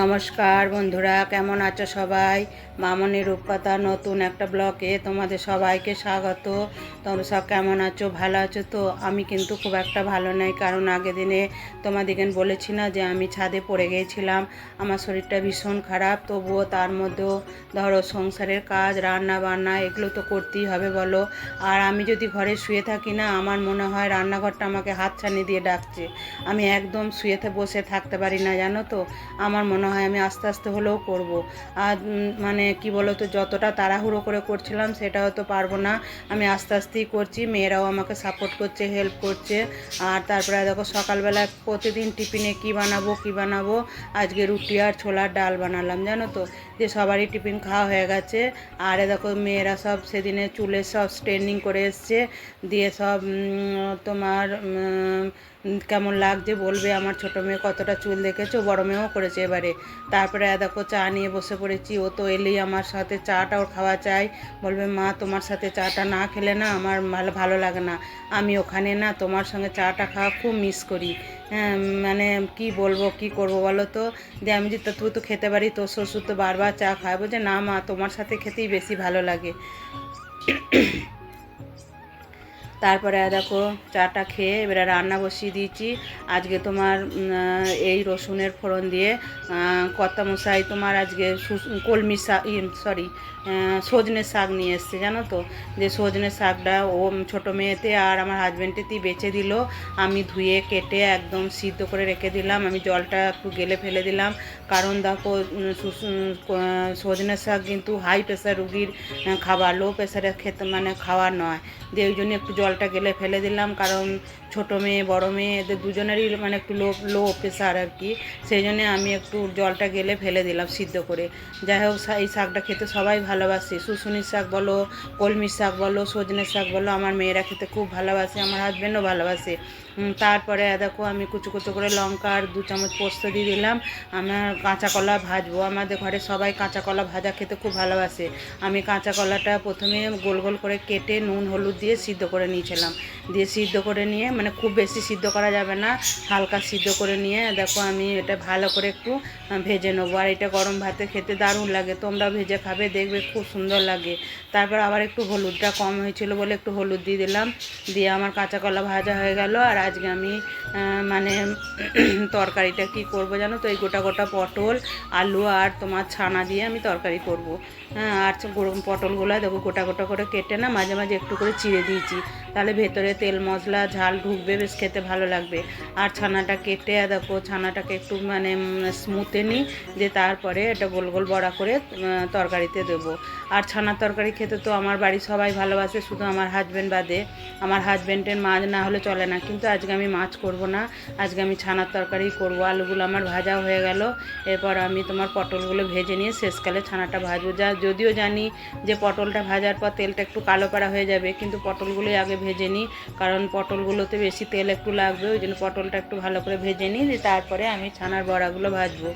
নমস্কার বন্ধুরা কেমন আছো সবাই? মামনি রূপকথা নতুন একটা ব্লকে তোমাদের সবাইকে স্বাগত। তোমরা সব কেমন আছো? ভালো আছো? তো আমি কিন্তু খুব একটা ভালো নাই, কারণ আগের দিনে তোমাদেরকে বলেছি না যে আমি ছাদে পড়ে গিয়েছিলাম আমার শরীরটা ভীষণ খারাপ, তবুও তার মধ্যেও ধরো সংসারের কাজ রান্না বান্না এগুলো তো করতেই হবে বলো। আর আমি যদি ঘরে শুয়ে থাকি না, আমার মনে হয় রান্নাঘরটা আমাকে হাত ছানি দিয়ে ডাকছে। আমি একদম শুয়ে থা- বসে থাকতে পারি না, জানো তো? আমার মনে হয় আমি আস্তে আস্তে হলেও করব আর মানে কি বলো তো যতটা তাড়াহুড়ো করে করছিলাম, সেটাও তো পারব না। আমি আস্তে আস্তে আস্তেই করছি, মেয়েরাও আমাকে সাপোর্ট করছে হেল্প করছে। আর তারপরে দেখো সকালবেলা প্রতিদিন টিফিনে কি বানাবো কি বানাবো? আজকে রুটি আর ছোলার ডাল বানালাম, জানো তো? যে সবারই টিফিন খাওয়া হয়ে গেছে। আর দেখো মেয়েরা সব সেদিনে চুলে সব স্ট্রেনিং করে এসছে। দিয়ে সব তোমার কেমন লাগছে বলবে? আমার ছোটো মেয়ে কতটা চুল দেখেছ? বড় মেয়েও করেছে এবারে। তারপরে দেখো চা নিয়ে বসে পড়েছি। ও তো এলেই আমার সাথে চাটা ওর খাওয়া চাই। বলবে, মা, তোমার সাথে চাটা না খেলে না আমার ভালো ভালো লাগে না। আমি ওখানে না তোমার সঙ্গে চাটা খাওয়া খুব মিস করি। হ্যাঁ মানে কি বলব, কি করব বলো তো? যে আমি যে তুই তো খেতে পারি, তোর শ্বশুর তো বারবার চা খায়। বলছে, না মা, তোমার সাথে খেতেই বেশি ভালো লাগে। তারপরে দেখো চাটা খেয়ে এবারে রান্না বসিয়ে দিয়েছি। আজকে তোমার এই রসুনের ফোড়ন দিয়ে মশাই তোমার আজকে কলমি শাক সরি সজনে শাক নিয়ে এসছে, জানো তো? যে সজনে শাকটা ও ছোটো মেয়েতে আর আমার হাজব্যান্ডেতেই বেছে দিল। আমি ধুয়ে কেটে একদম সিদ্ধ করে রেখে দিলাম। আমি জলটা একটু গেলে ফেলে দিলাম। কারণ দেখো সজনে শাক কিন্তু হাই প্রেশার রুগীর খাবার লো প্রেশারের খেতে মানে খাওয়ার নয়। যে ওই জন্য একটু জলটা গেলে ফেলে দিলাম, কারণ ছোটো মেয়ে, বড় মেয়ে, এদের দুজনেরই মানে একটু লো লো প্রেশার আর কি। সেই জন্য আমি একটু জলটা গেলে ফেলে দিলাম সিদ্ধ করে। যাই হোক এই শাকটা খেতে সবাই ভালোবাসে। শুশুনির শাক বলো, কলমির শাক বলো, সজনের শাক বলো, আমার মেয়েরা খেতে খুব ভালোবাসে, আমার হাজব্যান্ডও ভালোবাসে। তারপরে দেখো আমি কুচু কুচু করে লঙ্কা আর দু চামচ পোস্ত দিয়ে দিলাম। আমার কাঁচা কলা ভাজবো। আমাদের ঘরে সবাই কাঁচা কলা ভাজা খেতে খুব ভালোবাসে। আমি কাঁচা কলাটা প্রথমে গোল গোল করে কেটে নুন, হলুদ দিয়ে সিদ্ধ করে নিয়েছিলাম দিয়ে সিদ্ধ করে নিয়ে মানে খুব বেশি সিদ্ধ করা যাবে না, হালকা সিদ্ধ করে নিয়ে, দেখো আমি এটা ভালো করে একটু ভেজে নেব। আর এটা গরম ভাতে খেতে দারুণ লাগে তোমরা ভেজে খাবে, দেখবে খুব সুন্দর লাগে। তারপর আবার একটু হলুদটা কম হয়েছিল বলে একটু হলুদ দিয়ে দিলাম, দিয়ে আমার কাঁচা কলা ভাজা হয়ে গেল। আর আজকে আমি মানে তরকারিটা কি করব জানো তো? এই গোটা গোটা পটল, আলু আর তোমার ছানা দিয়ে আমি তরকারি করব। হ্যাঁ আর পটলগুলো দেখো গোটা গোটা করে কেটে না, মাঝে মাঝে একটু করে চিড়ে দিয়েছি। তাহলে ভেতরে তেল, মশলা, ঝাল ঢুকবে, বেশ খেতে ভালো লাগবে। আর ছানাটা কেটে দেখো ছানাটাকে একটু মানে স্মুথে নিই যে তারপরে এটা গোল গোল বড়া করে তরকারিতে দেবো। আর ছানার তরকারি খেতে তো আমার বাড়ির সবাই ভালোবাসে, শুধু আমার হাজব্যান্ড বাদে। আমার হাজব্যান্ডের মাছ না হলে চলে না, কিন্তু আজকে আমি মাছ করব না। আজকে আমি ছানার তরকারি করব, আলুগুলো আমার ভাজা হয়ে গেল। এরপর আমি তোমার পটলগুলো ভেজে নিয়ে শেষকালে ছানাটা ভাজবো। যা, যদিও জানি যে পটলটা ভাজার পর তেলটা একটু কালো পাড়া হয়ে যাবে, কিন্তু পটলগুলোই আগে ভেজে নিই। কারণ পটলগুলোতে বেশি তেল একটু লাগবে, ওই জন্য পটলটা একটু ভালো করে ভেজে নিই তারপরে আমি ছানার বড়াগুলো ভাজবো।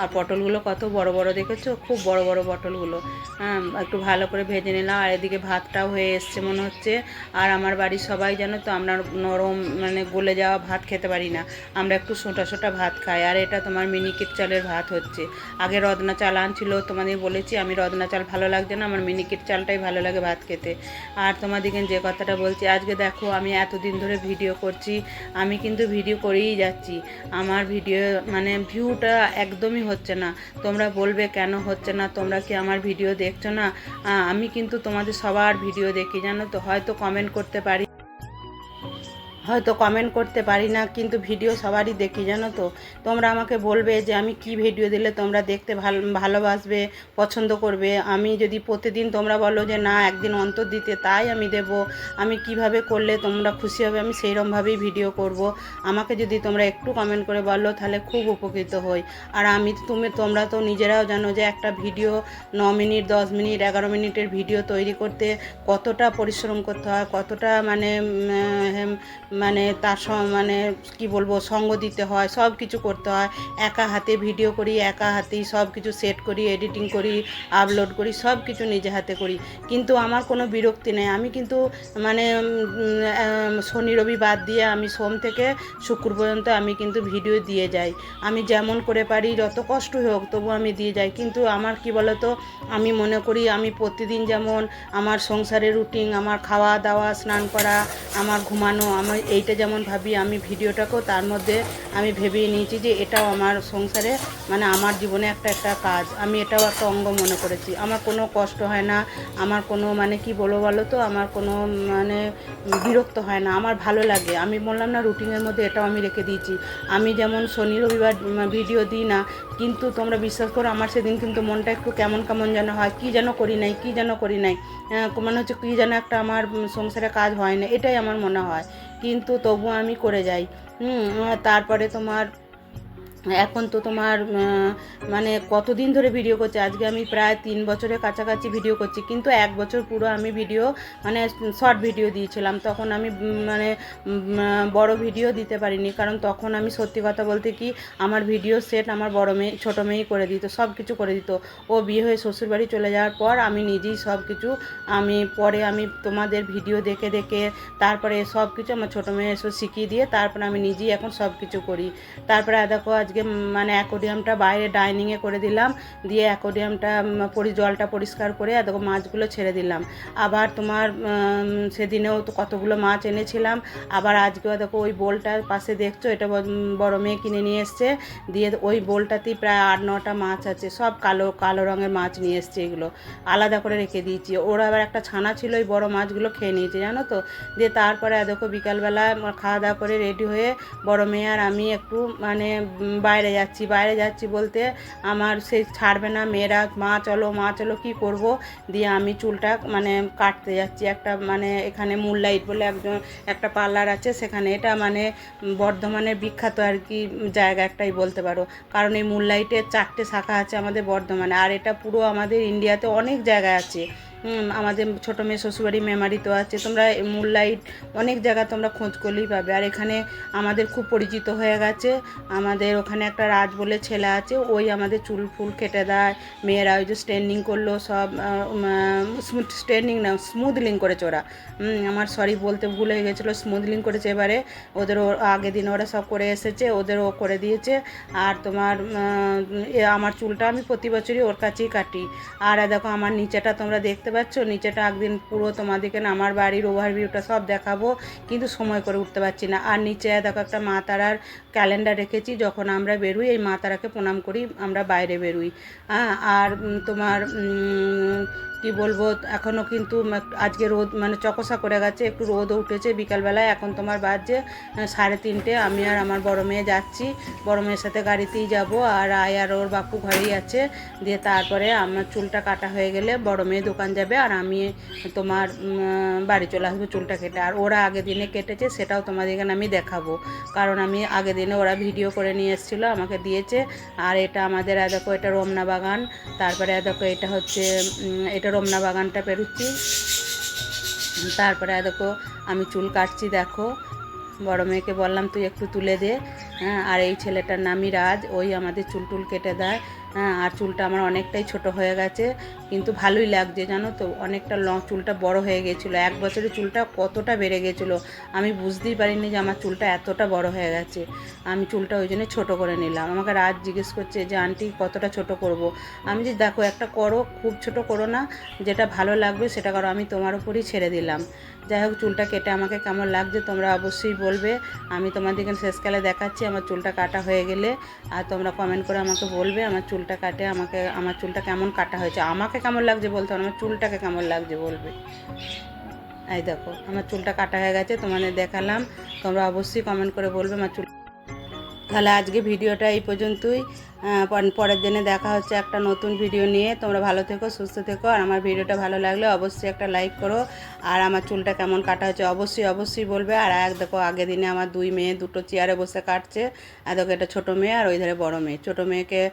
আর পটলগুলো কত বড় বড় দেখেছ? খুব বড় বড় পটলগুলো। হ্যাঁ একটু ভালো করে ভেজে নিলাম। আর এদিকে ভাতটাও হয়ে এসছে মনে হচ্ছে। আর আমার বাড়ির সবাই জানো তো, আমরা নরম মানে গলে যাওয়া ভাত খেতে পারি না। আমরা একটু সোটা সোটা ভাত খাই। আর এটা তোমার মিনিকেট চালের ভাত হচ্ছে। আগে রদনা চাল আনছিল, তোমাদের বলেছি, আমি রদনা চাল ভালো লাগছে না, আমার মিনিকেট চালটাই ভালো লাগে ভাত খেতে। আর তোমাদেরকে যে কথাটা বলছি, আজকে দেখো, আমি এতদিন ধরে ভিডিও করছি, আমি কিন্তু ভিডিও করেই যাচ্ছি। আমার ভিডিও মানে ভিউটা একদমই হচ্ছে না। তোমরা বলবে কেন হচ্ছে না? তোমরা কি আমার ভিডিও দেখছ না? আমি কিন্তু তোমাদের সবার ভিডিও দেখি, জানো তো? হয়তো কমেন্ট করতে পারি। হয়তো কমেন্ট করতে পারি না, কিন্তু ভিডিও সবারই দেখি, জানো তো? তোমরা আমাকে বলবে যে আমি কি ভিডিও দিলে তোমরা দেখতে ভালো, ভালোবাসবে, পছন্দ করবে। আমি যদি প্রতিদিন তোমরা বলো যে না, একদিন অন্তর দিতে তাই আমি দেব। আমি কীভাবে করলে তোমরা খুশি হবে, আমি সেইরকমভাবেই ভিডিও করব। আমাকে যদি তোমরা একটু কমেন্ট করে বলো, তাহলে খুব উপকৃত হই। আর আমি তুমি, তোমরা তো নিজেরাও জানো যে একটা ভিডিও ন মিনিট, দশ মিনিট, এগারো মিনিটের ভিডিও তৈরি করতে কতটা পরিশ্রম করতে হয়, কতটা মানে মানে তার মানে কি বলব, সঙ্গ দিতে হয়, সব কিছু করতে হয়। একা হাতে ভিডিও করি, একা হাতেই সব কিছু সেট করি এডিটিং করি আপলোড করি, সব কিছু নিজে হাতে করি। কিন্তু আমার কোনো বিরক্তি নেই। আমি কিন্তু মানে শনি, রবি বাদ দিয়ে আমি সোম থেকে শুক্র পর্যন্ত আমি কিন্তু ভিডিও দিয়ে যাই। আমি যেমন করে পারি, যত কষ্ট হোক তবু আমি দিয়ে যাই। কিন্তু আমার কি বলতো, আমি মনে করি, আমি প্রতিদিন যেমন আমার সংসারের রুটিন আমার খাওয়া দাওয়া স্নান করা, আমার ঘুমানো, আমার এইটা যেমন ভাবি আমি ভিডিওটাকেও তার মধ্যে আমি ভেবেই নিয়েছি যে এটাও আমার সংসারে মানে আমার জীবনে একটা একটা কাজ। আমি এটাও একটা অঙ্গ মনে করেছি। আমার কোনো কষ্ট হয় না। আমার কোনো মানে কি বলো বলো তো? আমার কোনো মানে বিরক্ত হয় না। আমার ভালো লাগে। আমি বললাম না রুটিনের মধ্যে এটাও আমি রেখে দিয়েছি। আমি যেমন শনি রবিবার ভিডিও দিই না কিন্তু তোমরা বিশ্বাস করো আমার সেদিন কিন্তু মনটা একটু কেমন কেমন যেন হয়। কী যেন করি নাই কী যেন করি নাই। আহ, মনে হচ্ছে কী যেন একটা আমার সংসারে কাজ হয় না। এটাই আমার মনে হয়। কিন্তু তবু আমি করে যাই। তারপরে তোমার এখন তো তোমার মানে কতদিন ধরে ভিডিও করছি? আজকে আমি প্রায় তিন বছরের কাছাকাছি ভিডিও করছি, কিন্তু এক বছর পুরো আমি ভিডিও মানে শর্ট ভিডিও দিয়েছিলাম। তখন আমি মানে বড় ভিডিও দিতে পারিনি, কারণ তখন আমি সত্যি কথা বলতে কি, আমার ভিডিও সেট আমার বড় মেয়ে, ছোটো মেয়েই করে দিত সব কিছু করে দিত। ও বিয়ে হয়ে শ্বশুরবাড়ি চলে যাওয়ার পর আমি নিজেই সব কিছু আমি পরে আমি তোমাদের ভিডিও দেখে দেখে, তারপরে সব কিছু আমার ছোটো মেয়ে এসে শিখিয়ে দিয়ে, তারপরে আমি নিজেই এখন সব কিছু করি। তারপরে দেখো আজকে মানে অ্যাকোডিয়ামটা বাইরে ডাইনিংয়ে করে দিলাম, দিয়ে অ্যাকোডিয়ামটা পরি, জলটা পরিষ্কার করে দেখো মাছগুলো ছেড়ে দিলাম। আবার তোমার সেদিনেও তো কতগুলো মাছ এনেছিলাম, আবার আজকেও দেখো ওই বোলটার পাশে দেখছ, এটা বড় মেয়ে কিনে নিয়ে এসছে, দিয়ে ওই বোলটাতেই প্রায় আট নটা মাছ আছে, সব কালো কালো রঙের মাছ নিয়ে এসছে এগুলো। আলাদা করে রেখে দিয়েছি। ওরা আবার একটা ছানা ছিল, ওই বড় মাছগুলো খেয়ে নিয়েছে, জানো তো? দিয়ে তারপরে দেখো বিকালবেলা খাওয়া দাওয়া করে রেডি হয়ে বড় মেয়ে আর আমি একটু মানে বাইরে যাচ্ছি বাইরে যাচ্ছি বলতে আমার সে ছাড়বে না, মেয়েরা মা চলো মা চলো, কী করব? দিয়ে আমি চুলটা মানে কাটতে যাচ্ছি একটা মানে এখানে মুনলাইট বলে একজন, একটা পার্লার আছে সেখানে। এটা মানে বর্ধমানের বিখ্যাত আর কি জায়গা একটাই বলতে পারো। কারণ এই মুনলাইটের চারটে শাখা আছে আমাদের বর্ধমানে। আর এটা পুরো আমাদের ইন্ডিয়াতে অনেক জায়গায় আছে। আমাদের ছোটো মেয়ে শ্বশুরবাড়ি মেমারি তো আছে। তোমরা মুনলাইট অনেক জায়গা তোমরা খোঁজ করলেই পাবে। আর এখানে আমাদের খুব পরিচিত হয়ে গেছে। আমাদের ওখানে একটা রাজ বলে ছেলে আছে, ওই আমাদের চুল ফুল কেটে দেয়। মেয়েরা ওই যে স্ট্যান্ডিং করল, সব স্মুথ স্ট্যান্ডিং না স্মুথলিং করেছে ওরা আমার সরি বলতে ভুল হয়ে গেছিল স্মুথলিং করেছে এবারে। ওদের আগের দিন ওরা সব করে এসেছে, ওদের ও করে দিয়েছে। আর তোমার আমার চুলটা আমি প্রতি বছরই ওর কাছেই কাটি। আর দেখো, আমার নিচেটা তোমরা দেখতে পাচ্ছ? নিচেটা একদিন পুরো তোমাদেরকে না আমার বাড়ির ওভারভিউটা সব দেখাবো, কিন্তু সময় করে উঠতে পারছি না। আর নিচে দেখো একটা মা তারার ক্যালেন্ডার রেখেছি, যখন আমরা বেরুই, এই মা তারাকে প্রণাম করি, আমরা বাইরে বেরোই। হ্যাঁ আর তোমার কি বলব এখনও কিন্তু আজকে রোদ মানে চকসা করে গেছে, একটু রোদও উঠেছে বিকালবেলায়। এখন তোমার বাজছে সাড়ে তিনটে, আমি আর আমার বড় মেয়ে যাচ্ছি। বড় মেয়ের সাথে গাড়িতেই যাব, আর আয় আর ওর বাপু ঘরেই আছে। দিয়ে তারপরে আমার চুলটা কাটা হয়ে গেলে বড় মেয়ে দোকান যাবে, আর আমি তোমার বাড়ি চলে আসব চুলটা কেটে। আর ওরা আগের দিনে কেটেছে, সেটাও তোমাদের এখানে আমি দেখাবো। কারণ আমি আগের দিনে ওরা ভিডিও করে নিয়ে এসেছিল, আমাকে দিয়েছে। আর এটা আমাদের দেখো, এটা রমনা বাগান। তারপরে দেখো, এটা হচ্ছে এটা রমনা বাগানটা পেরুচ্ছি। তারপরে দেখো, আমি চুল কাটছি, দেখো। বড় মেয়েকে বললাম, তুই একটু তুলে দে। হ্যাঁ আর এই ছেলেটার নামই রাজ, ওই আমাদের চুল টুল কেটে দেয়। হ্যাঁ আর চুলটা আমার অনেকটাই ছোট হয়ে গেছে, কিন্তু ভালোই লাগছে জানো তো, অনেকটা লং, চুলটা বড় হয়ে গেছিল। এক বছরে চুলটা কতটা বেড়ে গেছিল, আমি বুঝতেই পারিনি যে আমার চুলটা এতটা বড় হয়ে গেছে। আমি চুলটা ওই জন্য ছোটো করে নিলাম। আমাকে রাজ জিজ্ঞেস করছে যে, আন্টি, কতটা ছোট করব। আমি যে, দেখো, একটা করো, খুব ছোট করো না, যেটা ভালো লাগবে সেটা করো, আমি তোমার উপরই ছেড়ে দিলাম। যাই হোক, চুলটা কেটে আমাকে কেমন লাগছে তোমরা অবশ্যই বলবে। আমি তোমাদেরকে শেষকালে দেখাচ্ছি, আমার চুলটা কাটা হয়ে গেলে। আর তোমরা কমেন্ট করে আমাকে বলবে, আমার চুলটা কাটে, আমাকে, আমার চুলটা কেমন কাটা হয়েছে, আমাকে কেমন লাগছে বলতে আমার চুলটাকে কেমন লাগছে বলবে। এই দেখো, আমার চুলটা কাটা হয়ে গেছে, তোমাদের দেখালাম। তোমরা অবশ্যই কমেন্ট করে বলবে, আমার চুল তাহলে আজকে ভিডিওটা এই পর্যন্তই। পর- পরের দিনে দেখা হচ্ছে একটা নতুন ভিডিও নিয়ে। তোমরা ভালো থেকো, সুস্থ থেকো। আর আমার ভিডিওটা ভালো লাগলে অবশ্যই একটা লাইক করো। আর আমার চুলটা কেমন কাটা হচ্ছে অবশ্যই অবশ্যই বলবে। আর এক দেখো, আগের দিনে আমার দুই মেয়ে দুটো চেয়ারে বসে কাটছে। আর দেখো ছোটো মেয়ে আর ওই ধারে বড়ো মেয়ে। ছোটো মেয়েকে